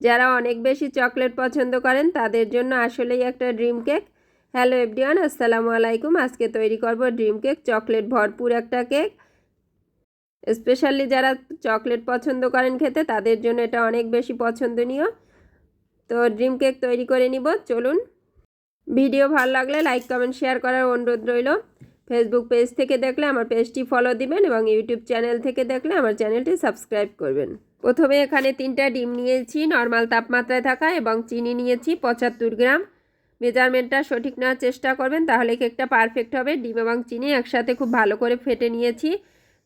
যারা অনেক বেশি চকলেট পছন্দ করেন, তাদের জন্য আসলেই একটা ড্রিম কেক। হ্যালো এভরিওয়ান, আসসালামু আলাইকুম। আজকে তৈরি করব ড্রিম কেক, চকলেট ভরপুর একটা কেক। স্পেশালি যারা চকলেট পছন্দ করেন খেতে, তাদের জন্য এটা অনেক বেশি পছন্দনীয়। তো ড্রিম কেক তৈরি করে নিব, চলুন। ভিডিও ভালো লাগলে লাইক, কমেন্ট, শেয়ার করার অনুরোধ রইল। ফেসবুক পেজ থেকে দেখলে আমার পেজটি ফলো দিবেন এবং ইউটিউব চ্যানেল থেকে দেখলে আমার চ্যানেলটি সাবস্ক্রাইব করবেন। প্রথমে এখানে তিনটা ডিম নিয়েছি নর্মাল তাপমাত্রায় থাকা এবং চিনি নিয়েছি পঁচাত্তর গ্রাম। মেজারমেন্টটা সঠিক নেওয়ার চেষ্টা করবেন, তাহলে কেকটা পারফেক্ট হবে। ডিম এবং চিনি একসাথে খুব ভালো করে ফেটে নিয়েছি।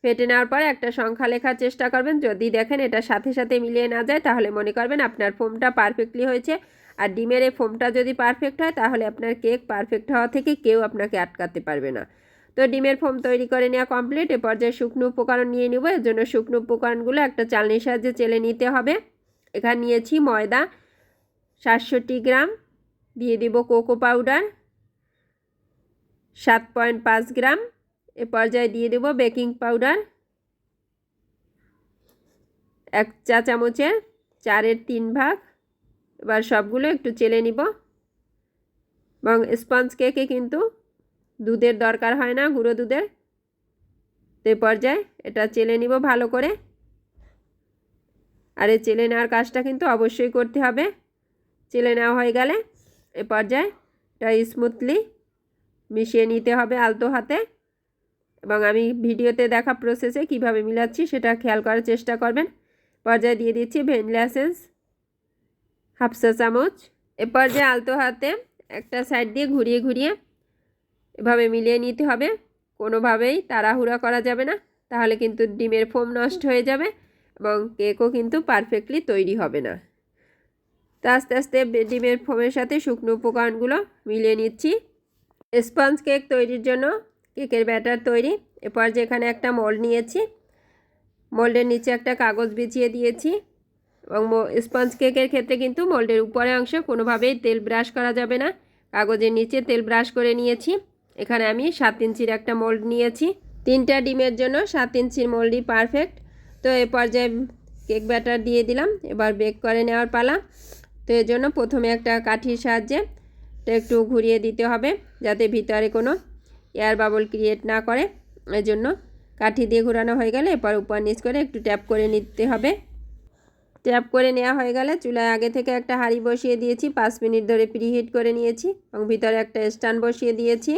ফেটে নেওয়ার পর একটা সংখ্যা লেখার চেষ্টা করবেন। যদি দেখেন এটা সাথে সাথে মিলিয়ে না যায়, তাহলে মনে করবেন আপনার ফোমটা পারফেক্টলি হয়েছে। আর ডিমের এই ফোমটা যদি পারফেক্ট হয়, তাহলে আপনার কেক পারফেক্ট হওয়া থেকে কেউ আপনাকে আটকাতে পারবে না। তো ডিমের ফোম তৈরি করে নেওয়া কমপ্লিট এ পর্যায়ে শুকনো উপকরণ নিয়ে নেব। এর জন্য শুকনো উপকরণগুলো একটা চালনির সাহায্যে চেলে নিতে হবে। এখানে নিয়েছি ময়দা, সাতষট্টি গ্রাম, দিয়ে দিব কোকো পাউডার, সাত পয়েন্ট পাঁচ গ্রাম, এ পর্যায়ে দিয়ে দেব বেকিং পাউডার, এক চা চামচের চারের তিন ভাগ, এবার সবগুলো একটু চেলে নিব। এবং স্পঞ্জ কেকে কিন্তু দুধের দরকার হয় না, গুঁড়ো দুধের। তো পর্যায়ে এটা চেলে নিব ভালো করে। আর এই চেলে নেওয়ার কাজটা কিন্তু অবশ্যই করতে হবে। চেলে নেওয়া হয়ে গেলে এ পর্যায়ে এটা স্মুথলি মিশিয়ে নিতে হবে আলতো হাতে। এবং আমি ভিডিওতে দেখা প্রসেসে কীভাবে মিলাচ্ছি সেটা খেয়াল করার চেষ্টা করবেন। পর্যায়ে দিয়ে দিচ্ছি ভ্যানিলা এসেন্স হাফ চা চামচ এ পর্যায়ে আলতো হাতে একটা সাইড দিয়ে ঘুরিয়ে ঘুরিয়ে এভাবে মিলিয়ে নিতে হবে। কোনোভাবেই তাড়াহুড়া করা যাবে না। তাহলে কিন্তু ডিমের ফোম নষ্ট হয়ে যাবে এবং কেকও কিন্তু পারফেক্টলি তৈরি হবে না। তো আস্তে আস্তে ডিমের ফোমের সাথে শুকনো উপকরণগুলো মিলিয়ে নিচ্ছি। স্পঞ্জ কেক তৈরির জন্য কেকের ব্যাটার তৈরি। এরপর যেখানে একটা মোল্ড নিয়েছি, মোল্ডের নিচে একটা কাগজ বিছিয়ে দিয়েছি এবং স্পঞ্জ কেকের ক্ষেত্রে কিন্তু মোল্ডের উপরে অংশ কোনোভাবেই তেল ব্রাশ করা যাবে না। কাগজের নিচে তেল ব্রাশ করে নিয়েছি। এখানে আমি সাত ইঞ্চির একটা মোল্ড নিয়েছি। তিনটা ডিমের জন্য সাত ইঞ্চির মোল্ডই পারফেক্ট তো এ পর্যায়ে কেক ব্যাটার দিয়ে দিলাম, এবার বেক করে নেওয়ার পালা। তো এর জন্য প্রথমে একটা কাঠির সাহায্যে একটু ঘুরিয়ে দিতে হবে, যাতে ভিতরে কোনো এয়ার বাবল ক্রিয়েট না করে। এর জন্য কাঠি দিয়ে ঘোরানো হয়ে গেলে এরপর উপর নিচ করে একটু ট্যাপ করে নিতে হবে। ট্যাপ করে নেওয়া হয়ে গেলে চুলায় আগে থেকে একটা হাঁড়ি বসিয়ে দিয়েছি, পাঁচ মিনিট ধরে প্রিহিট করে নিয়েছি এবং ভিতরে একটা স্ট্যান্ড বসিয়ে দিয়েছি।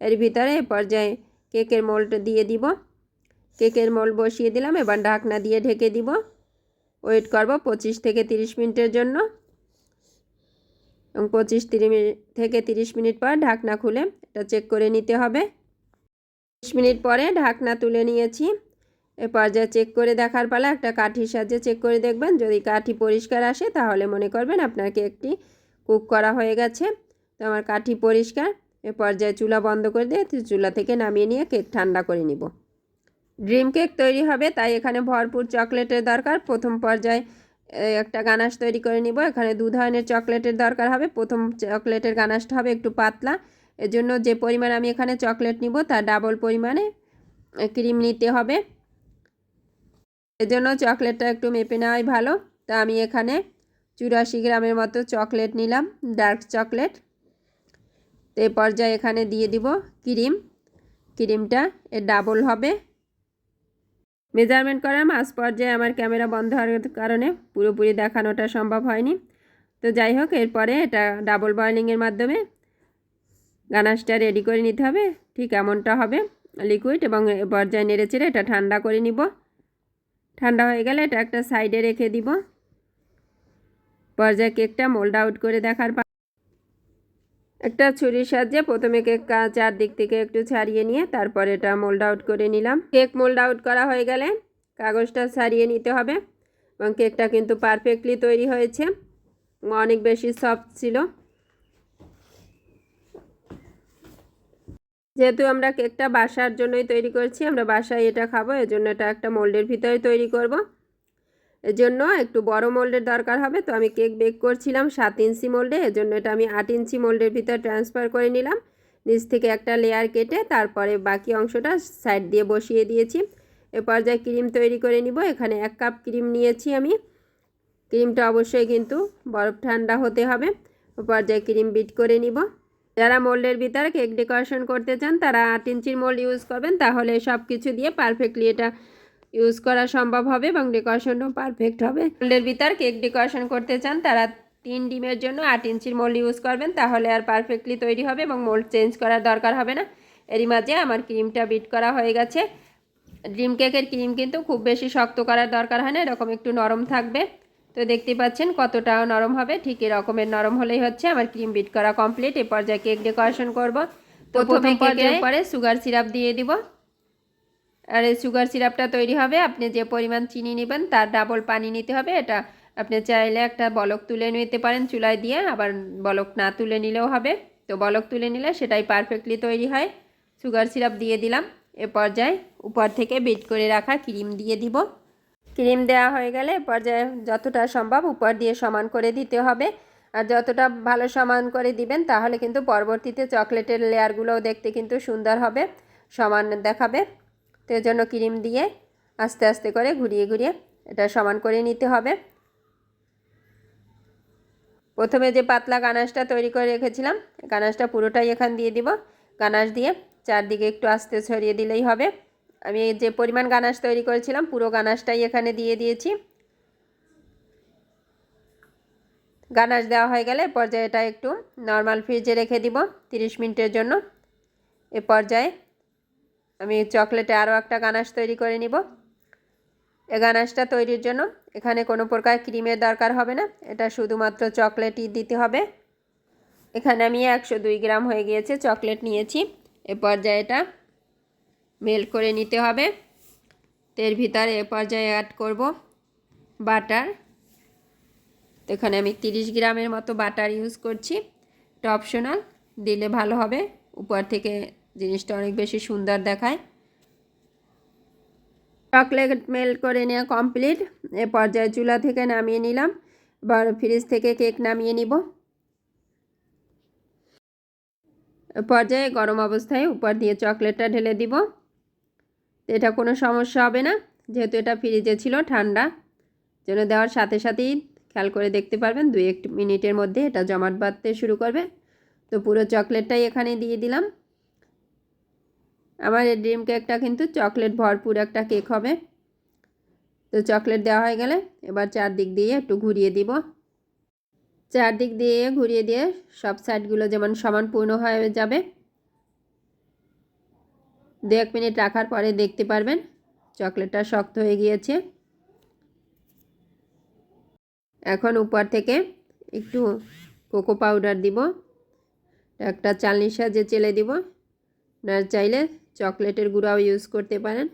এর ভিতরে পর্যায়ে কেকের মোল্ড দিয়ে দিব। কেকের মোল্ড বসিয়ে দিলাম, এবার ঢাকনা দিয়ে ঢেকে দিব। ওয়েট করব পঁচিশ থেকে তিরিশ মিনিটের জন্য। এবং পঁচিশ তিরিশ মিনিট থেকে তিরিশ মিনিট পর ঢাকনা খুলে এটা চেক করে নিতে হবে। তিরিশ মিনিট পরে ঢাকনা তুলে নিয়েছি। এ পর্যায়ে চেক করে দেখার পালা, একটা কাঠির সাহায্যে চেক করে দেখবেন। যদি কাঠি পরিষ্কার আসে, তাহলে মনে করবেন আপনার কেকটি কুক করা হয়ে গেছে। তো আমার কাঠি পরিষ্কার। এ পর্যায়ে চুলা বন্ধ করে দিয়ে চুলা থেকে নামিয়ে নিয়ে কেক ঠান্ডা করে নিব। ড্রিম কেক তৈরি হবে, তাই এখানে ভরপুর চকলেটের দরকার। প্রথম পর্যায়ে একটা গানাশ তৈরি করে নিব। এখানে দু ধরনের চকলেটের দরকার হবে। প্রথম চকলেটের গানাশটা হবে একটু পাতলা। এজন্য যে পরিমাণ আমি এখানে চকলেট নিব, তার ডাবল পরিমাণে ক্রিম নিতে হবে। এজন্য চকলেটটা একটু মেপে নেওয়াই ভালো। তা আমি এখানে চুরাশি গ্রামের মতো চকলেট নিলাম, ডার্ক চকলেট। তো এই পর্যায়ে এখানে দিয়ে দিব ক্রিম। ক্রিমটা এর ডাবল হবে। মেজারমেন্ট করার মাঝ পর্যায়ে আমার ক্যামেরা বন্ধ হওয়ার কারণে পুরোপুরি দেখানোটা সম্ভব হয়নি। তো যাই হোক, এরপরে এটা ডাবল বয়লিংয়ের মাধ্যমে গানাশটা রেডি করে নিতে হবে। ঠিক এমনটা হবে। লিকুইড এবং পর্যায়ে নেড়ে চেড়ে এটা ঠান্ডা করে নিব। ঠান্ডা হয়ে গেলে এটা একটা সাইডে রেখে দিব। পর্যায়ে কেকটা মোল্ড আউট করে দেখার একটা ছুরির সাহায্যে প্রথমে কেক চারদিক থেকে একটু ছাড়িয়ে নিয়ে তারপর এটা মোল্ড আউট করে নিলাম। কেক মোল্ড আউট করা হয়ে গেলে কাগজটা ছাড়িয়ে নিতে হবে এবং কেকটা কিন্তু পারফেক্টলি তৈরি হয়েছে। অনেক বেশি সফট ছিল। যেহেতু আমরা কেকটা বাসার জন্যই তৈরি করছি, আমরা বাসায় এটা খাব, এজন্য এটা একটা মোল্ডের ভিতরে তৈরি করব। এজন্য একটু বড় মোল্ডের দরকার হবে। তো আমি কেক বেক করছিলাম সাত ইঞ্চি মোল্ডে, এজন্য এটা আমি আট ইঞ্চি মোল্ডের ভিতর ট্রান্সফার করে নিলাম। নিচ থেকে একটা লেয়ার কেটে তারপরে বাকি অংশটা সাইড দিয়ে বসিয়ে দিয়েছি। এ পর্যায়ে ক্রিম তৈরি করে নিব। এখানে এক কাপ ক্রিম নিয়েছি আমি। ক্রিমটা অবশ্যই কিন্তু বরফ ঠান্ডা হতে হবে। ও পর্যায়ে ক্রিম বিট করে নিব। যারা মোল্ডের ভিতরে কেক ডেকোরেশন করতে চান, তারা আট ইঞ্চির মোল্ড ইউজ করবেন। তাহলে সব কিছু দিয়ে পারফেক্টলি এটা ইউজ করা সম্ভব হবে এবং ডেকোরেশনও পারফেক্ট হবে। মোল্ডের ভিতর কেক ডেকোরেশন করতে চান তারা তিন ডিমের জন্য আট ইঞ্চির মোল ইউজ করবেন তাহলে আর পারফেক্টলি তৈরি হবে এবং মোল্ড চেঞ্জ করার দরকার হবে না। এরই মাঝে আমার ক্রিমটা বিট করা হয়ে গেছে। ড্রিম কেকের ক্রিম কিন্তু খুব বেশি শক্ত করার দরকার হয় না এরকম একটু নরম থাকবে। তো দেখতে পাচ্ছেন কতটা নরম হবে ঠিক এরকমের নরম হলেই হচ্ছে আমার ক্রিম বিট করা কমপ্লিট। এ পর্যায়ে কেক ডেকোরেশন করব। তো প্রথমে কেকের পরে সুগার সিরাপ দিয়ে দিব। আর এই সুগার সিরাপটা তৈরি হবে, আপনি যে পরিমাণ চিনি নেবেন তার ডাবল পানি নিতে হবে, এটা আপনি চাইলে একটা বলক তুলে নিতে পারেন চুলায় দিয়ে, আবার বলক না তুলে নিলেও হবে। তো বলক তুলে নিলে সেটাই পারফেক্টলি তৈরি হয়। সুগার সিরাপ দিয়ে দিলাম, এ পর্যায়ে উপর থেকে বিট করে রাখা ক্রিম দিয়ে দিব। ক্রিম দেওয়া হয়ে গেলে এ পর্যায়ে যতটা সম্ভব উপর দিয়ে সমান করে দিতে হবে। আর যতটা ভালো সমান করে দিবেন তাহলে কিন্তু পরবর্তীতে চকলেটের লেয়ারগুলোও দেখতে কিন্তু সুন্দর হবে, সমান দেখাবে। তো এর জন্য ক্রিম দিয়ে আস্তে আস্তে করে ঘুরিয়ে ঘুরিয়ে এটা সমান করে নিতে হবে। প্রথমে যে পাতলা গানাশটা তৈরি করে রেখেছিলাম, গানাশটা পুরোটাই এখান দিয়ে দিব। গানাশ দিয়ে চারদিকে একটু আস্তে ছড়িয়ে দিলেই হবে। আমি যে পরিমাণ গানাশ তৈরি করেছিলাম, পুরো গানাশটাই এখানে দিয়ে দিয়েছি। গানাশ দেওয়া হয়ে গেলে পর্যায়ে এটা একটু নর্মাল ফ্রিজে রেখে দিব তিরিশ মিনিটের জন্য। এ পর্যায়ে আমি চকলেটে আরও একটা গানাশ তৈরি করে নিব। এ গানাশটা তৈরির জন্য এখানে কোনো প্রকার ক্রিমের দরকার হবে না। এটা শুধুমাত্র চকলেটই দিতে হবে। এখানে আমি একশো দুই গ্রাম হয়ে গিয়েছে চকলেট নিয়েছি। এ পর্যায়ে এটা মেল্ট করে নিতে হবে। এর ভিতরে এ পর্যায়ে অ্যাড করব বাটার তো এখানে আমি তিরিশ গ্রামের মতো বাটার ইউজ করছি। এটা অপশনাল দিলে ভালো হবে। উপর থেকে জিনিসটা অনেক বেশি সুন্দর দেখায়। চকলেট মেল্ট করে নেওয়া কমপ্লিট। এ পর্যায়ে চুলা থেকে নামিয়ে নিলাম। এবার ফ্রিজ থেকে কেক নামিয়ে নিব। পর্যায়ে গরম অবস্থায় উপর দিয়ে চকলেটটা ঢেলে দিব। এটা কোনো সমস্যা হবে না। যেহেতু এটা ফ্রিজে ছিল ঠান্ডা, যেন দেওয়ার সাথে সাথেই খেয়াল করে দেখতে পারবেন। দুই এক মিনিটের মধ্যে এটা জমাট বাঁধতে শুরু করবে। তো পুরো চকলেটটাই এখানে দিয়ে দিলাম। আমার এই ড্রিম কেকটা কিন্তু চকলেট ভরপুর একটা কেক হবে। তো চকলেট দেওয়া হয়ে গেলে এবার চারদিক দিয়ে একটু ঘুরিয়ে দিব। চারদিক দিয়ে ঘুরিয়ে দিয়ে সব সাইডগুলো যেমন সমান পূর্ণ হয়ে যাবে। দু এক মিনিট রাখার পরে দেখতে পারবেন চকলেটটা শক্ত হয়ে গিয়েছে। এখন উপর থেকে একটু কোকো পাউডার দিব। একটা চালনি সাহায্যে চেলে দিব। না চাইলে চকলেটের গুঁড়াও ইউজ করতে পারেন।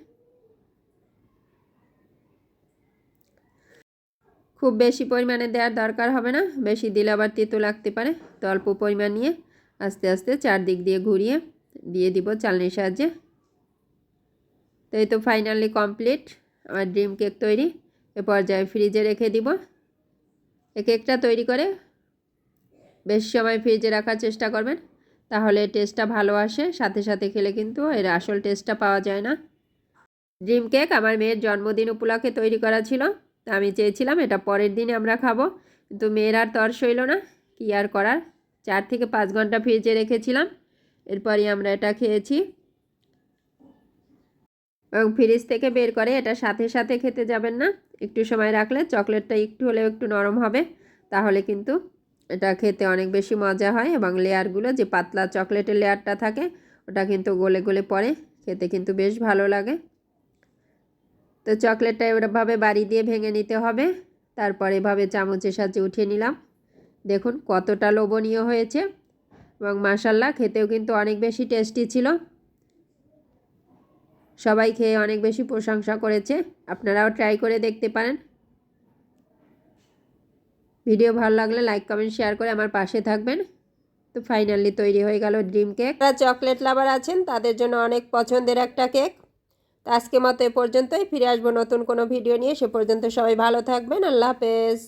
খুব বেশি পরিমাণে দেওয়ার দরকার হবে না, বেশি দিলে আবার তেতো লাগতে পারে। তো অল্প পরিমাণ নিয়ে আস্তে আস্তে চারদিক দিয়ে ঘুরিয়ে দিয়ে দিব চালনির সাহায্যে। তো এই তো ফাইনালি কমপ্লিট আমার ড্রিম কেক তৈরি। এ পর্যায়ে ফ্রিজে রেখে দিব। এই কেকটা তৈরি করে বেশি সময় ফ্রিজে রাখার চেষ্টা করবেন। তাহলে টেস্টটা ভালো আসে। সাথে সাথে খেলে কিন্তু এর আসল টেস্টটা পাওয়া যায় না। ড্রিম কেক আমার মেয়ের জন্মদিন উপলক্ষে তৈরি করা ছিল। তা আমি চেয়েছিলাম এটা পরের দিনে আমরা খাব। কিন্তু মেয়ের আর তর সইল না। কী আর করার? চার থেকে পাঁচ ঘণ্টা ফ্রিজে রেখেছিলাম। এরপরই আমরা এটা খেয়েছি। এবং ফ্রিজ থেকে বের করে এটা সাথে সাথে খেতে যাবেন না। একটু সময় রাখলে চকলেটটা একটু হলেও একটু নরম হবে। তাহলে কিন্তু এটা খেতে অনেক বেশি মজা হয় এবং লেয়ারগুলো যে পাতলা চকলেটের লেয়ারটা থাকে, ওটা কিন্তু গলে গলে পড়ে, খেতে কিন্তু বেশ ভালো লাগে। তো চকলেটটা এভাবে বাড়ি দিয়ে ভেঙে নিতে হবে, তারপর এভাবে চামচের সাহায্যে উঠিয়ে নিলাম। দেখুন কতটা লোভনীয় হয়েছে এবং মাসাল্লাহ খেতেও কিন্তু অনেক বেশি টেস্টি ছিল। সবাই খেয়ে অনেক বেশি প্রশংসা করেছে, আপনারাও ট্রাই করে দেখতে পারেন। ভিডিও ভালো লাগলে লাইক, কমেন্ট, শেয়ার করে আমার পাশে থাকবেন। তো ফাইনালি তৈরি হয়ে গেল ড্রিম কেক যারা চকলেট লাভার আছেন, তাদের জন্য অনেক পছন্দের একটা কেক তো আজকে মতো এ পর্যন্তই, ফিরে আসব নতুন কোনো ভিডিও নিয়ে। সে পর্যন্ত সবাই ভালো থাকবেন। আল্লাহ হাফেজ।